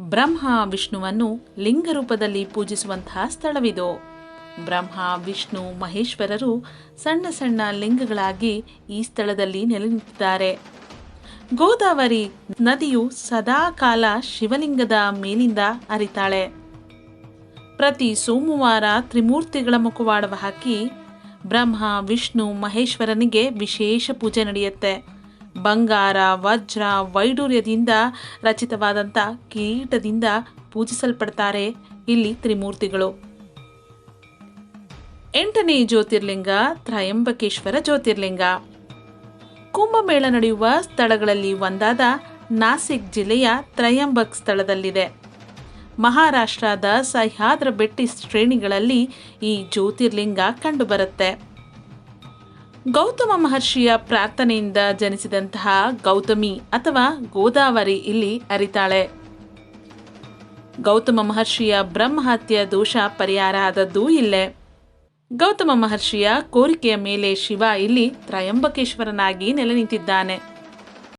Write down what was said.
ಬ್ರಹ್ಮ ವಿಷ್ಣುವನ್ನು ಲಿಂಗ ರೂಪದಲ್ಲಿ ಪೂಜಿಸುವಂತಹ ಸ್ಥಳವಿದು. ಬ್ರಹ್ಮ, ವಿಷ್ಣು, ಮಹೇಶ್ವರರು ಸಣ್ಣ ಸಣ್ಣ ಲಿಂಗಗಳಾಗಿ ಈ ಸ್ಥಳದಲ್ಲಿ ನೆಲೆ ಗೋದಾವರಿ ನದಿಯು ಸದಾ ಕಾಲ ಶಿವಲಿಂಗದ ಮೇಲಿಂದ ಅರಿತಾಳೆ ಪ್ರತಿ ಸೋಮವಾರ ತ್ರಿಮೂರ್ತಿಗಳ ಮುಖವಾಡವ ಹಾಕಿ ಬ್ರಹ್ಮ, ವಿಷ್ಣು, ಮಹೇಶ್ವರನಿಗೆ ವಿಶೇಷ ಪೂಜೆ ನಡೆಯುತ್ತೆ. ಬಂಗಾರ, ವಜ್ರ, ವೈಡೂರ್ಯದಿಂದ ರಚಿತವಾದಂಥ ಕೀಟದಿಂದ ಪೂಜಿಸಲ್ಪಡ್ತಾರೆ ಇಲ್ಲಿ ತ್ರಿಮೂರ್ತಿಗಳು. ಎಂಟನೇ ಜ್ಯೋತಿರ್ಲಿಂಗ, ತ್ರಯಂಬಕೇಶ್ವರ ಜ್ಯೋತಿರ್ಲಿಂಗ. ಕುಂಭಮೇಳ ನಡೆಯುವ ಸ್ಥಳಗಳಲ್ಲಿ ಒಂದಾದ ನಾಸಿಕ್ ಜಿಲ್ಲೆಯ ತ್ರಯಂಬಕ್ ಸ್ಥಳದಲ್ಲಿದೆ. ಮಹಾರಾಷ್ಟ್ರದ ಸಹ್ಯಾದ್ರ ಬೆಟ್ಟಿ ಶ್ರೇಣಿಗಳಲ್ಲಿ ಈ ಜ್ಯೋತಿರ್ಲಿಂಗ ಕಂಡುಬರುತ್ತೆ. ಗೌತಮ ಮಹರ್ಷಿಯ ಪ್ರಾರ್ಥನೆಯಿಂದ ಜನಿಸಿದಂತಹ ಗೌತಮಿ ಅಥವಾ ಗೋದಾವರಿ ಇಲ್ಲಿ ಅರಿತಾಳೆ. ಗೌತಮ ಮಹರ್ಷಿಯ ಬ್ರಹ್ಮಹತ್ಯೆ ದೋಷ ಪರಿಹಾರ ಆದದ್ದು ಇಲ್ಲೇ. ಗೌತಮ ಮಹರ್ಷಿಯ ಕೋರಿಕೆಯ ಮೇಲೆ ಶಿವ ಇಲ್ಲಿ ತ್ರಯಂಬಕೇಶ್ವರನಾಗಿ ನೆಲೆ ನಿಂತಿದ್ದಾನೆ